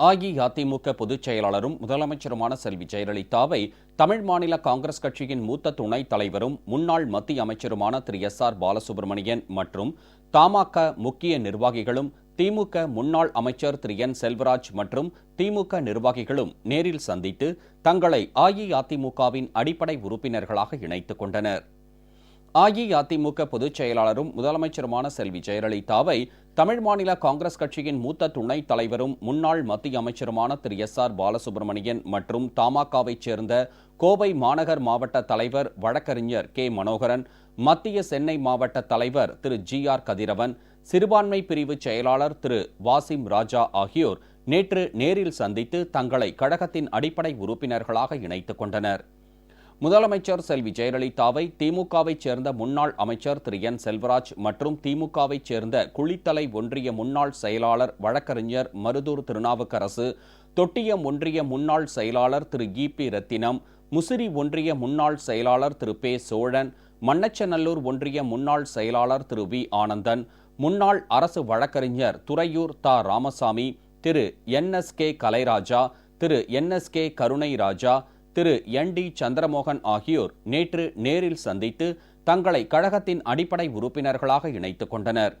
அஇஅதிமுக பொதுச் செயலாளரும் முதலமைச்சருமான செல்வி ஜெயலலிதாவை தமிழ் மாநில காங்கிரஸ் கட்சியின் மூத்த துணைத் தலைவரும் முன்னாள் மத்திய அமைச்சருமான திரு. எஸ். ஆர். பாலசுப்ரமணியன் மற்றும் தமாக முக்கிய நிர்வாகிகளும் திமுக முன்னாள் அமைச்சர் திரு. என். செல்வராஜ் மற்றும் திமுக நிர்வாகிகளும் நேரில் சந்தித்து தங்களை அஇஅதிமுகவின் அடிப்படை உறுப்பினர்களாக இணைத்துக் கொண்டனர். அஇஅதிமுக பொதுச் செயலாளரும் முதலமைச்சருமான செல்வி ஜெயலலிதாவை தமிழ் மாநில காங்கிரஸ் கட்சியின் மூத்த துணைத் தலைவரும் முன்னாள் மத்திய அமைச்சருமான திரு. எஸ். ஆர். பாலசுப்ரமணியன் மற்றும் தமாகவைச் சேர்ந்த கோவை மாநகர் மாவட்ட தலைவர் வழக்கறிஞர் கே. மனோகரன் மத்திய சென்னை மாவட்ட தலைவர் திரு. ஜி. ஆர். கதிரவன் சிறுபான்மை பிரிவு செயலாளர் திரு. வாசிம் ராஜா ஆகியோர் நேற்று நேரில் சந்தித்து தங்களை கழகத்தின் அடிப்படை உறுப்பினர்களாக இணைத்துக் கொண்டனர். முதலமைச்சர் செல்வி ஜெயலலிதாவை திமுகவைச் சேர்ந்த முன்னாள் அமைச்சர் திரு. என். செல்வராஜ் மற்றும் திமுகவைச் சேர்ந்த குளித்தலை ஒன்றிய முன்னாள் செயலாளர் வழக்கறிஞர் மருதூர் திருநாவுக்கரசு தொட்டியம் ஒன்றிய முன்னாள் செயலாளர் திரு. இ. பி. ரத்தினம் முசிறி ஒன்றிய முன்னாள் செயலாளர் திரு. பே. சோழன் மண்ணச்சநல்லூர் ஒன்றிய முன்னாள் செயலாளர் திரு. வி. ஆனந்தன் முன்னாள் அரசு வழக்கறிஞர் துறையூர் தா. Ramasamy Thiru. N. S. K. Kalairaja Thiru. N. S. K. Karunai Raja Thiru என் டி சந்திரமோகன் ஆகியோர் நேற்று நேரில் சந்தித்து தங்களை கழகத்தின் அடிப்படை உறுப்பினர்களாக இணைத்துக் கொண்டனர்.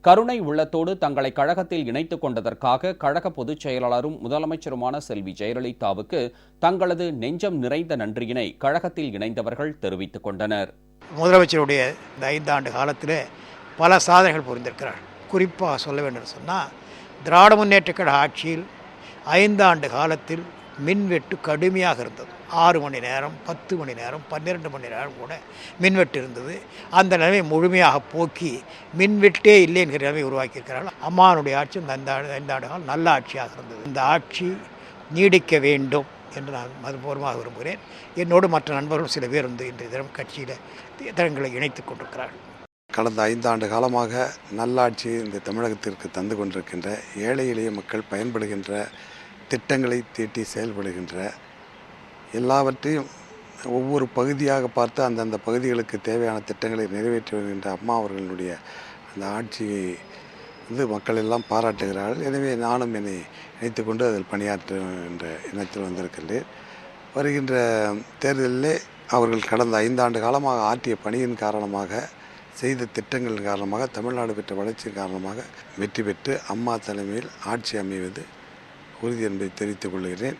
கருணை உள்ளத்தோடு தங்களை கழகத்தில் இணைத்துக் கொண்டதற்காக கழக பொதுச் செயலாளரும் முதலமைச்சருமான செல்வி ஜெயலலிதாவுக்கு தங்களது நெஞ்சம் நிறைந்த நன்றியினை கழகத்தில் இணைந்தவர்கள் தெரிவித்துக் கொண்டனர். முதலமைச்சருடைய இந்த ஐந்தாண்டு காலத்தில் பல சாதனைகள் புரிந்திருக்கிறார். குறிப்பாக சொல்ல வேண்டும் சொன்னால் திராவிட முன்னேற்ற கழக ஆட்சியில் ஐந்தாண்டு காலத்தில் மின்வெட்டு கடுமையாக இருந்தது. ஆறு மணி நேரம் பத்து மணி நேரம் பன்னிரெண்டு மணி நேரம் கூட மின்வெட்டு இருந்தது. அந்த நிலைமை முழுமையாக போக்கி மின்வெட்டே இல்லை என்கிற நிலைமை உருவாக்கியிருக்கிறார்கள். அம்மானுடைய ஆட்சி இந்த ஐந்தாண்டு ஆண்டுகள் நல்ல ஆட்சியாக இருந்தது. இந்த ஆட்சி நீடிக்க வேண்டும் என்று நான் மதுபூர்வமாக விரும்புகிறேன். என்னோடு மற்ற நண்பர்களும் சில பேர் வந்து இன்றைய தினம் கட்சியில் தங்களை இணைத்துக் கொண்டிருக்கிறார்கள். கடந்த ஐந்தாண்டு காலமாக நல்லாட்சி இந்த தமிழகத்திற்கு தந்து கொண்டிருக்கின்ற ஏழை எளிய மக்கள் பயன்படுகின்ற திட்டங்களை தீட்டி செயல்படுகின்ற எல்லாவற்றையும் ஒவ்வொரு பகுதியாக பார்த்து அந்தந்த பகுதிகளுக்கு தேவையான திட்டங்களை நிறைவேற்றி வருகின்ற அம்மா அவர்களுடைய அந்த ஆட்சியை வந்து மக்கள் எல்லாம் பாராட்டுகிறார்கள். எனவே நானும் என்னை இணைத்துக்கொண்டு அதில் பணியாற்றுகின்ற எண்ணத்தில் வந்திருக்கின்றேன். வருகின்ற தேர்தலிலே அவர்கள் கடந்த ஐந்தாண்டு காலமாக ஆற்றிய பணியின் காரணமாக செய்த திட்டங்களின் காரணமாக தமிழ்நாடு பெற்ற வளர்ச்சியின் காரணமாக வெற்றி பெற்று அம்மா தலைமையில் ஆட்சி அமைவது உறுதி என்பதை தெரிவித்துக் கொள்கிறேன்.